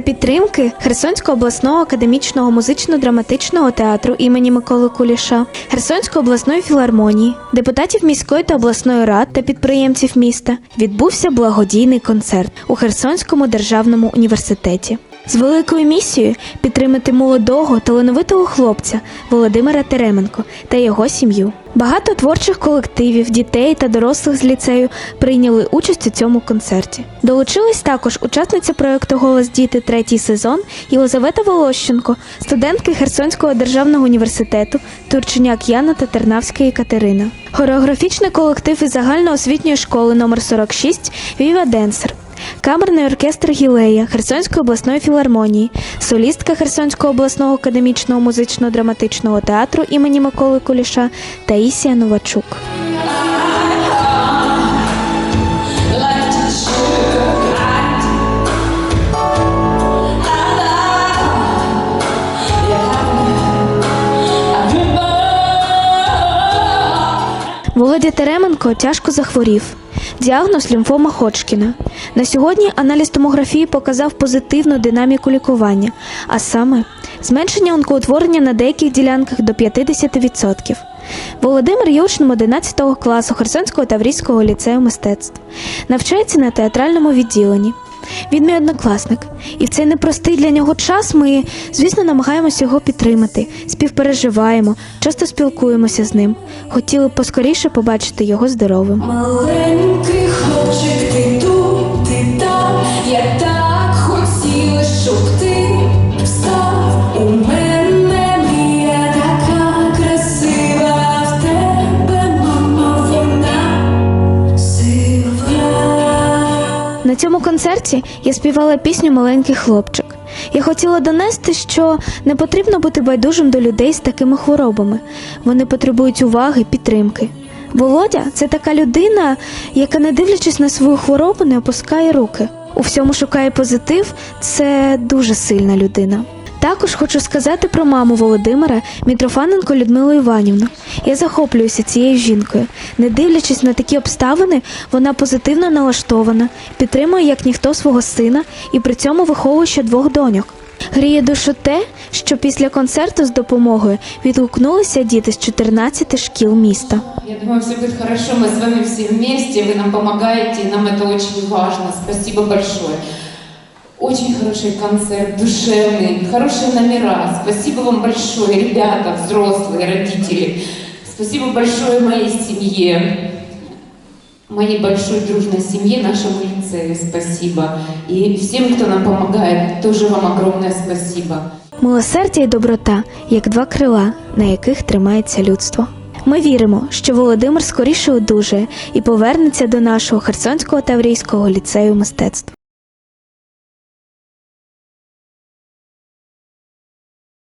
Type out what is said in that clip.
підтримки Херсонського обласного академічного музично-драматичного театру імені Миколи Куліша, Херсонської обласної філармонії, депутатів міської та обласної рад та підприємців міста відбувся благодійний концерт у Херсонському державному університеті. З великою місією підтримати молодого талановитого хлопця Володимира Теременко та його сім'ю. Багато творчих колективів, дітей та дорослих з ліцею прийняли участь у цьому концерті. Долучилась також учасниця проекту Голос діти третій сезон Єлизавета Волощенко, студентки Херсонського державного університету Турченяк Яна та Тернавська Катерина. Хореографічний колектив із загальноосвітньої школи номер 46 Віва Денсер. Камерний оркестр Гілея Херсонської обласної філармонії, солістка Херсонського обласного академічного музично-драматичного театру імені Миколи Куліша Таїсія Новачук. Володя Теременко тяжко захворів. Діагноз лімфома Ходжкіна. На сьогодні аналіз томографії показав позитивну динаміку лікування, а саме зменшення онкоутворення на деяких ділянках до 50%. Володимир учнем 11 класу Херсонського Таврійського ліцею мистецтв. Навчається на театральному відділенні. Він мій однокласник, і в цей непростий для нього час ми, звісно, намагаємося його підтримати, співпереживаємо, часто спілкуємося з ним. Хотіли б поскоріше побачити його здоровим. Маленький хлопчик, ти Цьому концерті я співала пісню Маленький хлопчик. Я хотіла донести, що не потрібно бути байдужим до людей з такими хворобами. Вони потребують уваги, підтримки. Володя це така людина, яка, не дивлячись на свою хворобу, не опускає руки. У всьому шукає позитив. Це дуже сильна людина. Також хочу сказати про маму Володимира Мітрофаненко Людмилу Іванівну. Я захоплююся цією жінкою. Не дивлячись на такі обставини, вона позитивно налаштована, підтримує як ніхто свого сина і при цьому виховує ще двох доньок. Гріє душу те, що після концерту з допомогою відгукнулися діти з 14 шкіл міста. Я думаю, все будет хорошо. Мы с вами все вместе, вы нам помогаете, и нам это очень важно. Спасибо большое. Очень хороший концерт, душевный, хорошие номера. Спасибо вам большое, ребята, взрослые, родители. Спасибо большое моей семье, моей большой дружной семье, нашему лицею. Спасибо. И всем, кто нам помогает, тоже вам огромное спасибо. Милосердя і доброта, як два крила, на яких тримається людство. Ми віримо, що Володимир скоріше одужає і повернеться до нашого Херсонського Таврійського ліцею мистецтв.